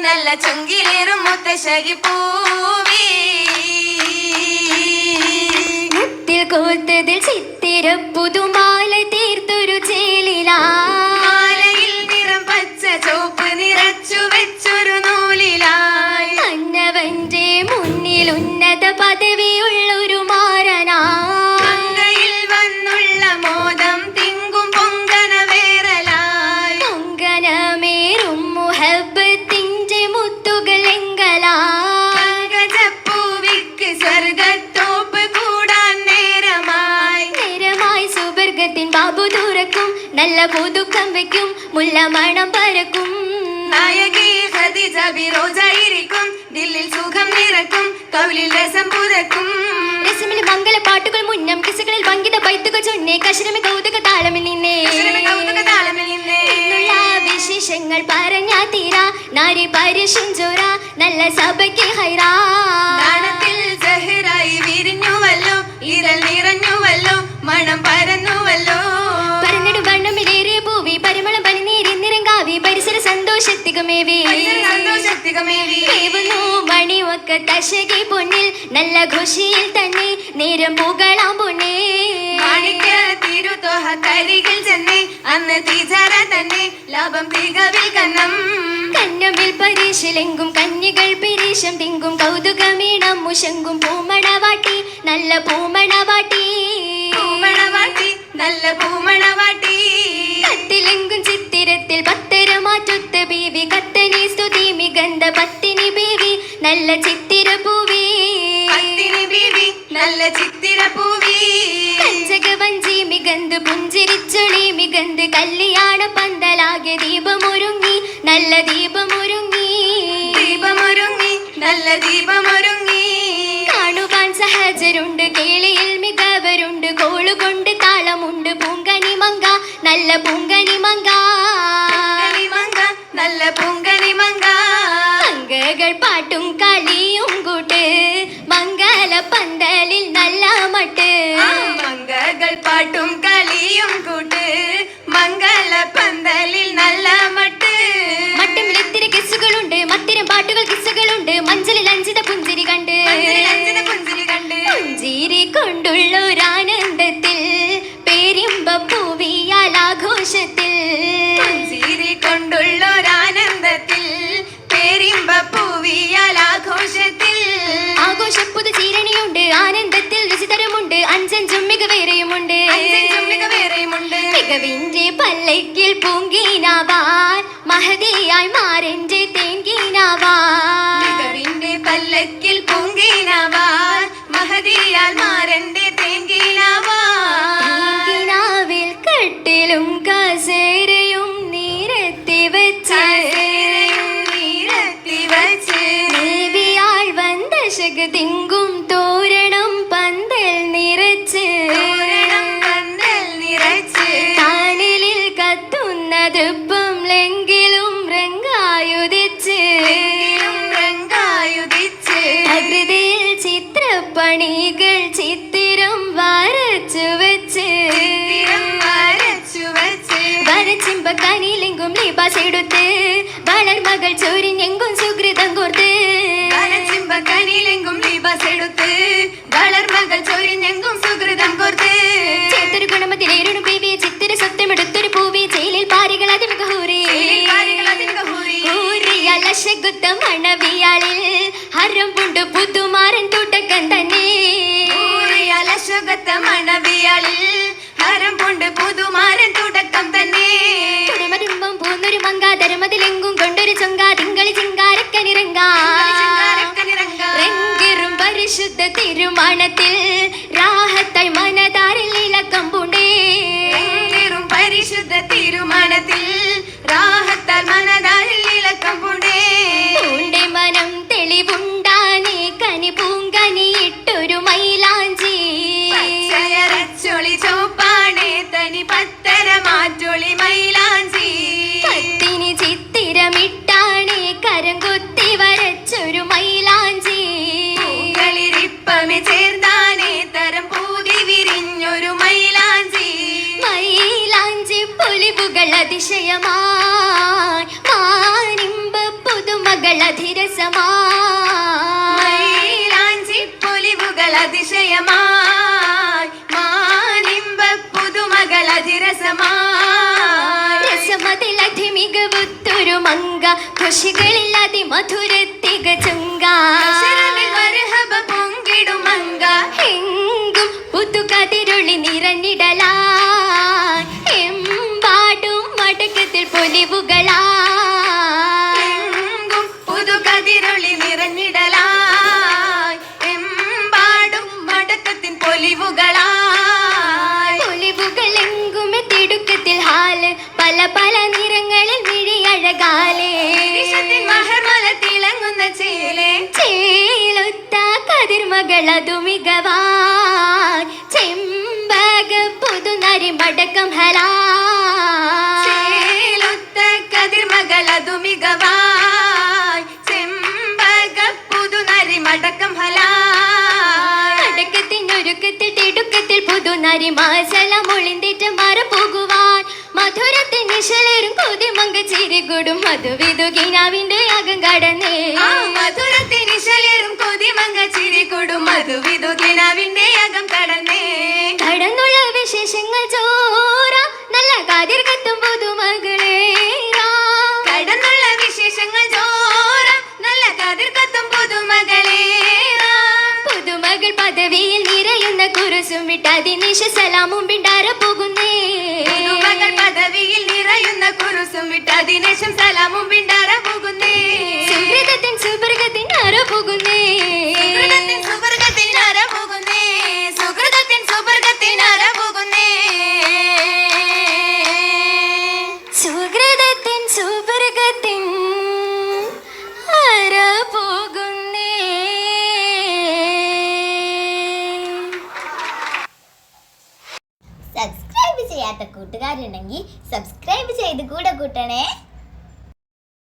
നല്ല ചുങ്കിലേറും മുത്തശ്ശകി പൂവി. മുത്തിൽ കോത്തതിൽ ചിത്തിര പുതുമാല തീർത്തൊരു ചേലിലാ. നല്ല പുതുക്കം വെക്കും മുല്ല മണം പരക്കും. നായകി ഖദീജ ബിറോജായിരിക്കും ദില്ലിൽ സുഖം നിറക്കും കൗലിൽ രസം പുതക്കും. രസമിൽ മംഗള പാട്ടുകൾ മുന്നം കിസകളിൽ പങ്കിത ബൈത്തുകൾ ചൊന്നേ കശരമി കൗതുക താളമിൽ നിന്നേ. അക്ഷരമി കൗതുക താളമിൽ നിന്നേ. എന്നുള്ള വിശേഷങ്ങൾ പറഞ്ഞാ തീരാ നാരി നല്ല സഭയ്ക്ക് ഹൈറാ. വിരിഞ്ഞുവല്ലോ ഇരൽ മണിവക്ക തശകി പൊന്നിൽ നല്ല ഖുഷിയിൽ തന്നെ നേരം പുകളാം പൊന്നേ. തിരുത്തോഹ കരികിൽ ചെന്നേ അന്ന് തീചാര തന്നെ ലാഭം തികവിൽ കന്നം കന്നമിൽ പരീശിലെങ്കും കന്നികൾ പിരീശം തിങ്കും കൗതുകമീണം മുശങ്കും പൂമണവാട്ടി നല്ല പൂമണവാട്ടി. പൂമണവാട്ടി നല്ല പൂമണവാട്ടി. കത്തിലെങ്കും ചിത്തിരത്തിൽ പത്തര മാറ്റൊത്ത ബീവി കത്തനി നല്ല ചിത്തിര പൂവി നല്ല ചിത്തിര പൂവി കഞ്ചകവഞ്ചി മികന്ത് പുഞ്ചിരിച്ചൊളി മികന്ത് കല്യാണ പന്തലാകെ ദീപമൊരുങ്ങി നല്ല ദീപമൊരുങ്ങി. ദീപമൊരുങ്ങി നല്ല ദീപമൊരുങ്ങി. കാണുവാൻ സഹജരുണ്ട് കേളിയിൽ മികവരുണ്ട് കോളുകൊണ്ട് താളമുണ്ട് പൂങ്കനി മങ്ക നല്ല പൂങ്കനി മങ്ക നല്ല പൂങ്കനി മങ്ക. മങ്കകൾ പാട്ടും കളിയും കൂട്ട്. മംഗല പന്തലിൽ നല്ല മട്ട്. മംഗകൾ പാട്ടും കളിയും കൂട്ട്. മംഗല പന്തലിൽ നല്ല മട്ട്. മട്ടമിൽ ഇത്തിരി കിസ്സുകളുണ്ട്. മത്തിരം പാട്ടുകൾ കിസ്സുകളുണ്ട്. മഞ്ചലിൽ അഞ്ചിത പുഞ്ചിരി കണ്ട്. പുഞ്ചിരി കണ്ട്. പുഞ്ചിരി കൊണ്ടുള്ളൊരാനന്ദത്തിൽ പേരിമ്പ മികവിന്റെ പല്ലയ്ക്കിൽ പൂങ്കീനാവാൻ മഹതിയായി മാറെന്റെ തേങ്കീനാവാൻ മികവിന്റെ പല്ലക്കിൽ പൂങ്കീനാവാൻ മഹതിയാൽ മാരന്റെ തേങ്കീനാവാൻ കട്ടിലും കസേരയും മണവിയാളിൽ ഹരം കൊണ്ട് പുതുമാരൻ തുടക്കം തന്നെ തുടിമരുമ്പം പൂന്നൊരു മങ്കാതരമതിലെങ്കും കൊണ്ടൊരു ചൊങ്ക തിങ്കളി ചിങ്കാരക്കനിറങ്ക ചിങ്കാരക്കനിറങ്ക. റെങ്കിറും പരിശുദ്ധ തിരുമണത്തിൽ രാഹത്തായി മനതാരിൽ ഇളക്കം പൂണ്ടേ എങ്കേറും പരിശുദ്ധ തിരുമണത്തിൽ രാഹത്താൽ മനതാരിൽ കരം കുത്തി വരച്ചൊരു മൈലാഞ്ചി. പൂക്കളിരിപ്പമെ ചേർന്നാനേ തരം പൂതി വിരിഞ്ഞൊരു മൈലാഞ്ചി. മൈലാഞ്ചി പൊലിവുകൾ അതിശയമായി. മാനിമ്പ പുതുമകൾ അധിരസമാ മൈലാഞ്ചി പൊലിവുകൾ അതിശയമായി. മാനിമ്പ പുതുമകൾ അതിരസമായി. രസമതിലധി മികവുത്തൊരു മങ്ക ഖുഷികളില്ലാതെ മധുരത്തിക ചുങ്ക. അക്ഷരമിൽ മരഹബ പൊങ്കിടും മങ്ക. എങ്കും പുതുകതിരുളി നിറഞ്ഞിടലായി എമ്പാടും മടക്കത്തിൽ പൊലിവുകളായി ചെമ്പക പുതുനരി മടക്കം കതിർമകളതു മികവായി ചെമ്പക പുതുനരി മടക്കം ഹലായി അടക്കത്തിനൊരുക്കത്തിൽ തിടുക്കത്തിൽ പുതുനരി മാസല മൊളിന്തിട്ട് മറ പോകുവാൻ മധുരത്തിൽ നിശലേറും കൊതിമങ്ക ചിരികൊടും മധുവിതുകിനാവിന്റെ അകം കടന്നേ. ആ മധുരത്തിന് ചിരി കൊടും. ചിരികൊടും മധുവിതുകിനാവിന്റെ അകം കടന്നേ. കടന്നുള്ള വിശേഷങ്ങൾ ചോര. നല്ല കാതിർ കത്തും പുതുമകളേറാ കടന്നുള്ള വിശേഷങ്ങൾ ചോര. നല്ല കാതിർ കത്തും പുതുമകളേറാ പുതുമകൾ പദവിയിൽ നിറയുന്ന കുറുസുമിട്ട് അതിനിശ സലാമും പിണ്ടാര പോകുന്നേ. പുതുമകൾ പദവിയിൽ നിറയുന്ന കുരുസും വിട്ട് അതിനേശം സലാമും പിണ്ടാര പോകുന്നേ. കൂട്ടുകാരുണ്ടെങ്കിൽ സബ്സ്ക്രൈബ് ചെയ്ത് കൂടെ കൂട്ടണേ.